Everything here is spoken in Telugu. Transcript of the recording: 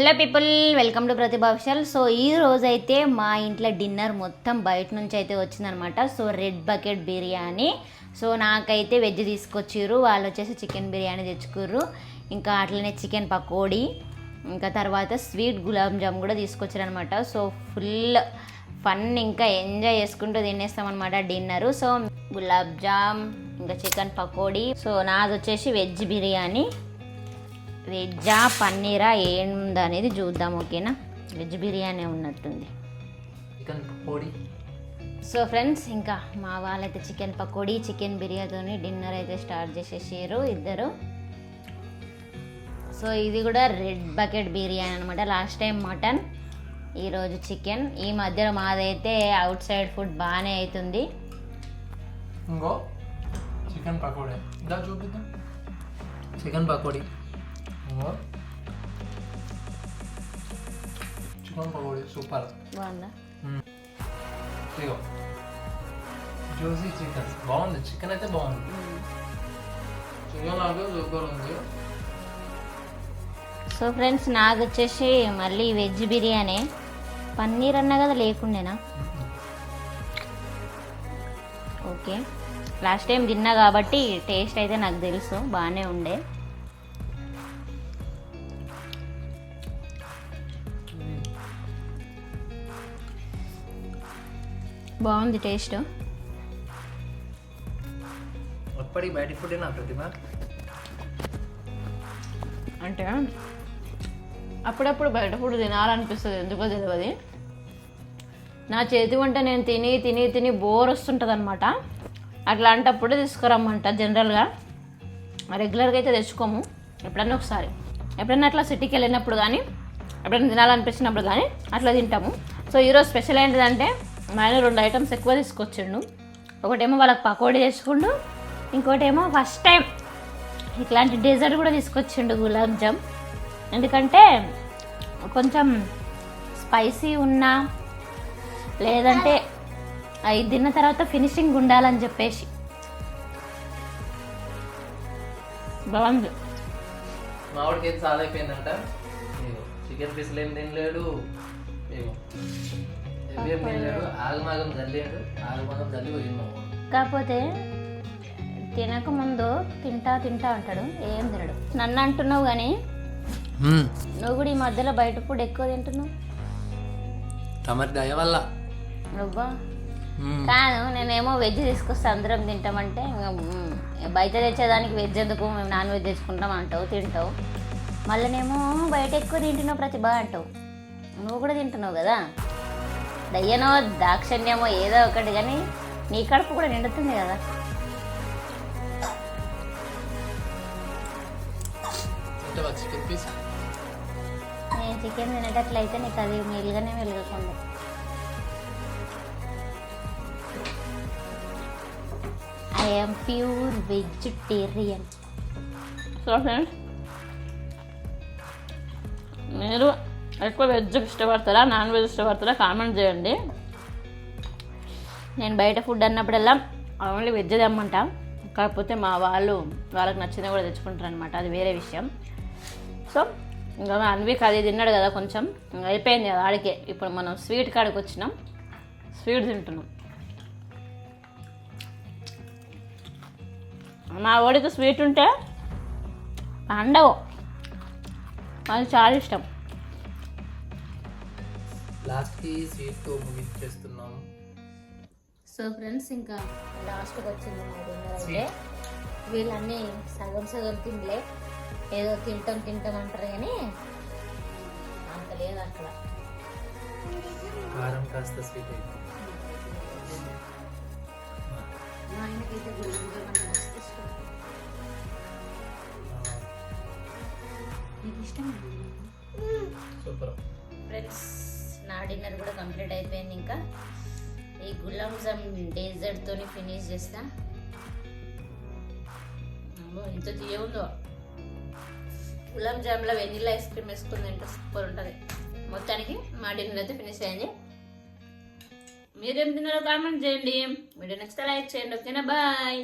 Hello people welcome to Pratibha Vishal so ఈ రోజైతే మా ఇంట్లో డిన్నర్ మొత్తం బయట నుంచి అయితే వచ్చిందనమాట so red bucket biryani. So నాకైతే వెజ్ తీసుకొచ్చిర్రు. వాళ్ళు వచ్చేసి చికెన్ బిర్యానీ తెచ్చుకుర్రు. ఇంకా అట్లనే చికెన్ పకోడీ. ఇంకా తర్వాత స్వీట్ గులాబ్ జామ్ కూడా తీసుకొచ్చారనమాట సో ఫుల్ ఫన్ ఇంకా ఎంజాయ్ చేసుకుంటూ తినేస్తామన్నమాట డిన్నర్ సో గులాబ్ జామ్ ఇంకా చికెన్ పకోడీ. సో నాది వచ్చేసి వెజ్ బిర్యానీ. వెజ్జా పన్నీరా ఏంది అనేది చూద్దాం ఓకేనా? వెజ్ బిర్యానీ ఉన్నట్టుంది. చికెన్ పకోడీ. సో ఫ్రెండ్స్ ఇంకా మా వాళ్ళైతే చికెన్ పకోడీ చికెన్ బిర్యానీతోని డిన్నర్ అయితే స్టార్ట్ చేసేసారు ఇద్దరు. సో ఇది కూడా రెడ్ బకెట్ బిర్యానీ అనమాట లాస్ట్ టైం మటన్ ఈరోజు చికెన్. ఈ మధ్యలో మాదైతే అవుట్ సైడ్ ఫుడ్ బాగానే అవుతుంది ఇంకో చికెన్ పకోడీ. ఇలా చూపిద్దాం. Chicken pakodi. Chicken pakodi super బాగుందా ఇగో జ్యూసీ చికెన్ బాగుంది చికెన్ అయితే బాగుంది చికెన్ లాగా సూపర్ ఉంది సో ఫ్రెండ్స్ నాకు వచ్చేసి మళ్ళీ వెజ్ బిర్యానీ. పన్నీర్ అన్నా కదా లేకుండేనా ఓకే లాస్ట్ టైం తిన్నా కాబట్టి టేస్ట్ అయితే నాకు తెలుసు బాగానే ఉండే. బాగుంది టేస్ట్. బయట ప్రతిభ అంటే అప్పుడప్పుడు బయట ఫుడ్ తినాలనిపిస్తుంది ఎందుకో తెలియదు నా చేతి వంట నేను తిని తిని తిని బోర్ వస్తుంటుంది అనమాట అట్లాంటప్పుడు తీసుకురమ్మంట జనరల్గా. రెగ్యులర్గా అయితే తెచ్చుకోము ఎప్పుడన్నా ఒకసారి. ఎప్పుడన్నా అట్లా సిటీకి వెళ్ళినప్పుడు కానీ ఎప్పుడైనా తినాలనిపించినప్పుడు కానీ అట్లా తింటాము. సో ఈరోజు స్పెషల్ ఏంటిదంటే మా ఆయన రెండు ఐటమ్స్ ఎక్కువ తీసుకొచ్చిండు. ఒకటేమో వాళ్ళకి పకోడీ చేసుకుండు ఇంకోటేమో ఫస్ట్ టైం ఇట్లాంటి డెజర్ట్ కూడా తీసుకొచ్చిండు గులాబ్ జామ్. ఎందుకంటే కొంచెం స్పైసీ ఉన్నా లేదంటే అవి తిన్న తర్వాత ఫినిషింగ్ ఉండాలని చెప్పేసి. బాగుంది. మామిడికి చాలా అయిపోయిందంట? చికెన్ పీసులు ఏం తినలేడు కాకపోతే తినకముందు తింటా తింటా అంటాడు ఏం తినడు. నన్ను అంటున్నావు కానీ నువ్వు కూడా ఈ మధ్యలో బయట ఫుడ్ ఎక్కువ తింటున్నావు. తమరి దయ వల్ల. నువ్వా? కాదు నేనేమో వెజ్ తీసుకొస్తే అందరం తింటామంటే బయట తెచ్చేదానికి వెజ్ ఎందుకు? మేము నాన్ వెజ్ తెచ్చుకుంటాం అంటావు తింటావు. మళ్ళీనేమో బయట ఎక్కువ తింటున్నావు ప్రతిభ అంటావు. నువ్వు కూడా తింటున్నావు కదా? దయ్యనో దాక్షణ్యమో ఏదో ఒకటి కానీ నీ కడుపు కూడా నిండుతుంది కదా. నేను చికెన్ తినేటట్లయితే నీకు అది మెలుగానే మెలుగకుండా I'm pure vegetarian so friends మీరు ఎక్కువ వెజ్ ఇష్టపడతారా? నాన్ వెజ్ ఇష్టపడతారా? కామెంట్ చేయండి. నేను బయట ఫుడ్ అన్నప్పుడల్లా ఓన్లీ వెజ్ తెమ్మంట. కాకపోతే మా వాళ్ళు వాళ్ళకి నచ్చింది కూడా తెచ్చుకుంటారు అనమాట అది వేరే విషయం. సో ఇంకా అన్విక్ అది తిన్నాడు కదా కొంచెం. అయిపోయింది కదా ఆడికే. ఇప్పుడు మనం స్వీట్ కాడికి వచ్చినాం. స్వీట్ తింటున్నాం. మా వాడికి స్వీట్ ఉంటే పండవు అది చాలా ఇష్టం. లాస్ట్కి స్వీట్తో ముగించేస్తున్నాం సో ఫ్రెండ్స్ ఇంకా లాస్ట్కి వచ్చింది మా డిన్నర్ అయితే. వీళ్ళన్నీ సగం సగం తినలే. ఏదో తింటాం తింటాం అంటారు కానీ అంత లేదు అక్కడ. కారం కాస్త స్వీట్ మా ఆయనకైతే నీకు ఇష్టం. సూపర్. ఫ్రెండ్స్ నా డిన్నర్ కూడా కంప్లీట్ అయిపోయింది ఇంకా. ఈ గులాబ్ జామ్ డేజర్ట్తో ఫినిష్ చేస్తా. అమ్మో, ఎంత తీయ ఉందో గులాబ్ జామ్లో వెనిలా ఐస్ క్రీమ్ వేసుకుంది అంటే సూపర్ ఉంటుంది. మొత్తానికి మా డిన్నర్ అయితే ఫినిష్ అయింది. మీరేం తిన్నారో కామెంట్ చేయండి. వీడియో నచ్చితే లైక్ చేయండి. ఓకేనా? బాయ్.